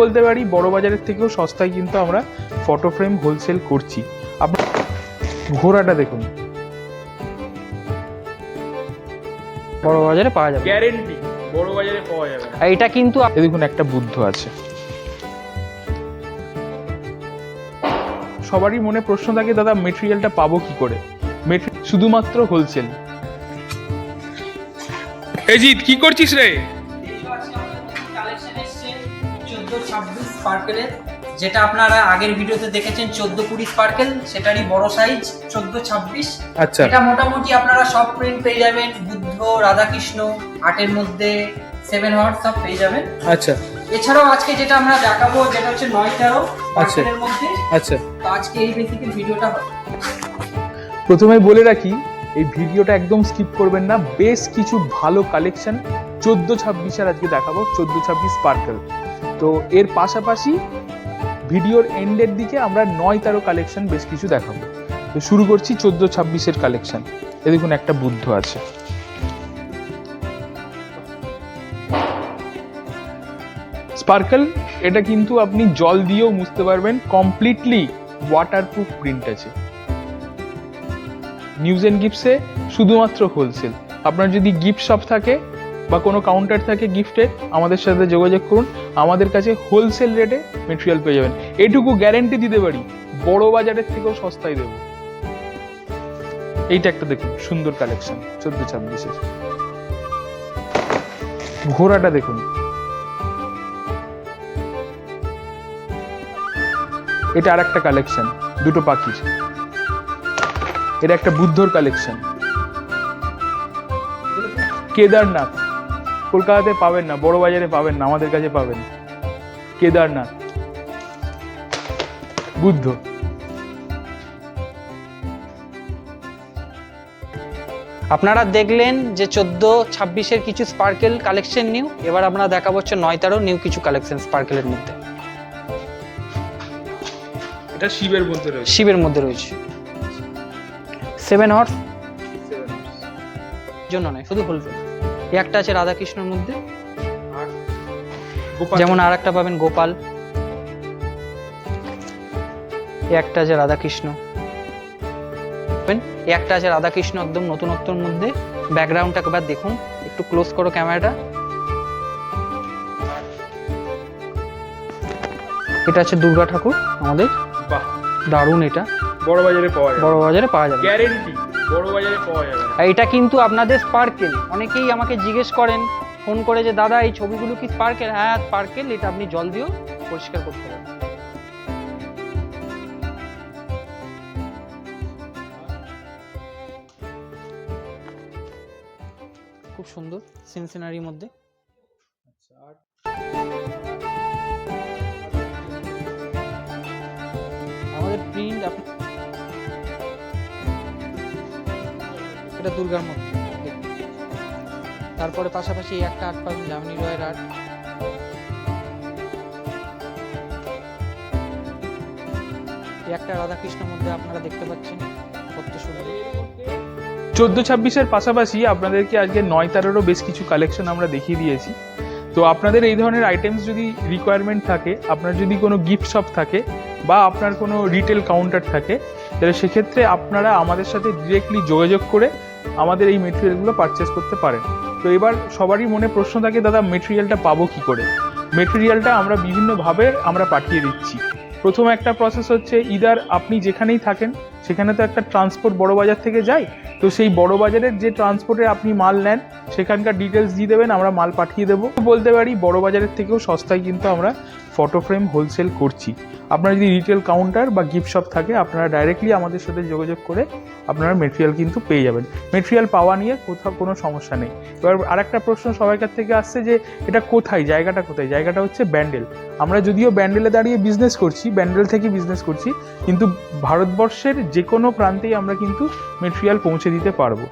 বলতে পারি বড় বাজারের থেকেও সস্তায় কিন্তু আমরা ফটো ফ্রেম হোলসেল করছি। আপনার ঘোড়াটা দেখুন। বড় বাজারে পাওয়া যাবে। গ্যারেন্টি বড় বাজারে পাওয়া যাবে। এটা কিন্তু দেখুন একটা বুদ্ধ আছে। সবারই মনে প্রশ্ন থাকে দাদা মেটেরিয়ালটা পাবো কি করে? মেটেরিয়াল শুধুমাত্র হোলসেল এজিৎ কি করছিস রে? ছাব্বিশ স্পার্কেলের যেটা আপনারা আগের ভিডিওতে দেখেছেন চোদ্দ কুড়ি স্পার্কেল সেটারই বড় সাইজ চোদ্দ ছাব্বিশ। আচ্ছা। এটা মোটামুটি আপনারা সব প্রিন্ট পেয়ে যাবেন বুদ্ধ রাধাকৃষ্ণ আটের মধ্যে সেভেন হওয়ার সব পেয়ে যাবেন। আচ্ছা। এছাড়াও আজকে যেটা আমরা দেখাবো যেটা হচ্ছে নয় তেরো স্পার্কেলের মধ্যে। আচ্ছা। তো আজকে এই বেসিকের ভিডিওটা হবে। প্রথমে বলে রাখি এই ভিডিওটা একদম স্কিপ করবেন না। বেশ কিছু ভালো কালেকশন চোদ্দ ছাব্বিশের আজকে দেখাবো চোদ্দ ছাব্বিশ স্পার্কেল তো এর পাশাপাশি ভিডিওর এন্ডের দিকে আমরা নয় তেরো কালেকশন বেশ কিছু দেখাবো। তো শুরু করছি চোদ্দ ছাব্বিশের কালেকশন এ দেখুন একটা বুদ্ধ আছে। স্পার্কেল এটা কিন্তু আপনি জল দিয়েও মুছতে পারবেন। কমপ্লিটলি ওয়াটারপ্রুফ প্রিন্ট আছে। নিউজ অ্যান্ড গিফটসে শুধুমাত্র হোলসেল আপনার যদি গিফট শপ থাকে বা কোনো কাউন্টার থাকে গিফটে আমাদের সাথে যোগাযোগ করুন। আমাদের কাছে হোলসেল রেটে মেটেরিয়াল পেয়ে যাবেন। এটুকু গ্যারেন্টি দিতে পারি, বড় বাজারের থেকেও সস্তায় দেবো। এইটা একটা দেখুন, সুন্দর কালেকশন চোদ্দ ছাব্বিশের। ঘোড়াটা দেখুন। এটা আর একটা কালেকশন দুটো পাখির। এটা একটা বুদ্ধর কালেকশন কেদারনাথ। কলকাতাতে পাবেন না বড় বাজারে পাবেন না আমাদের কাছে পাবেন। কেদারনাথ। বুদ্ধ। আপনারা দেখলেন যে চোদ্দ ছাব্বিশের কিছু স্পার্কেল কালেকশন নিউ এবার আমরা দেখা হচ্ছে নয় তেরো নিউ কিছু কালেকশন স্পার্কেলের মধ্যে। এটা শিবের মধ্যে রয়েছে। শিবের মধ্যে রয়েছে। সেভেন হর্স জন্য নয় শুধু হোলসেল একটা আছে রাধাকৃষ্ণর মধ্যে। যেমন আর একটা পাবেন গোপাল। একটা আছে রাধাকৃষ্ণ? একটা আছে রাধাকৃষ্ণ একদম নতুনত্বর মধ্যে। ব্যাকগ্রাউন্ডটা একবার দেখুন। একটু ক্লোজ করো ক্যামেরাটা। এটা আছে দুর্গা ঠাকুর আমাদের। দারুণ এটা। বড় বাজারে পাওয়া যাবে। বড় বাজারে পাওয়া যাবে। গ্যারেন্টি। বড় বাজারে পাওয়া যাবে। এটা কিন্তু আপনাদের স্পার্কেল অনেকেই আমাকে জিজ্ঞেস করেন ফোন করে যে দাদা এই ছবিগুলো কি স্পার্কেল হ্যাঁ স্পার্কেল এটা আপনি জল দিয়েও পরিষ্কার করতে পারেন। খুব সুন্দর সিনসিনারির মধ্যে। আমাদের প্রিন্ট আপনি এটা দুর্গার মধ্যে তারপরে পাশাপাশি একটা আর্ট পাবেন জামিনী রয়ের এই একটা রাধাকৃষ্ণের মধ্যে আপনারা দেখতে পাচ্ছেন, কত সুন্দর। চোদ্দ ছাব্বিশের পাশাপাশি আপনাদেরকে আজকে নয় তেরোরও বেশ কিছু কালেকশন আমরা দেখিয়ে দিয়েছি। তো আপনাদের এই ধরনের আইটেমস যদি রিকোয়ারমেন্ট থাকে, আপনার যদি কোনো গিফট শপ থাকে বা আপনার কোনো রিটেল কাউন্টার থাকে, তাহলে সেক্ষেত্রে আপনারা আমাদের সাথে ডিরেক্টলি যোগাযোগ করে আমাদের এই মেটেরিয়ালগুলো পারচেস করতে পারেন তো এবার সবারই মনে প্রশ্ন থাকে, দাদা মেটেরিয়ালটা পাবো কি করে? মেটেরিয়ালটা আমরা বিভিন্নভাবে আমরা পাঠিয়ে দিচ্ছি। প্রথম একটা প্রসেস হচ্ছে ইদার আপনি যেখানেই থাকেন সেখানে তো একটা ট্রান্সপোর্ট বড় বাজার থেকে যায়। তো সেই বড় বাজারের যে ট্রান্সপোর্টে আপনি মাল নেন, সেখানকার ডিটেলস দিয়ে দেবেন, আমরা মাল পাঠিয়ে দেবো। বলতে পারি, বড় বাজারের থেকেও সস্তায় কিন্তু আমরা ফটো ফ্রেম হোলসেল করছি। আপনার যদি রিটেল কাউন্টার বা গিফট শপ থাকে, আপনারা ডাইরেক্টলি আমাদের সাথে যোগাযোগ করে আপনারা মেটেরিয়াল কিন্তু পেয়ে যাবেন। মেটেরিয়াল পাওয়া নিয়ে কোথাও কোনো সমস্যা নেই। এবার আরেকটা প্রশ্ন সবাইকার থেকে আসছে যে, এটা কোথায়, জায়গাটা কোথায়? জায়গাটা হচ্ছে ব্যান্ডেল। আমরা যদিও ব্যান্ডেলে দাঁড়িয়ে বিজনেস করছি, ব্যান্ডেল থেকে বিজনেস করছি, কিন্তু ভারতবর্ষের যে কোনো প্রান্তেই আমরা কিন্তু মেটেরিয়াল পৌঁছে দিতে পারব।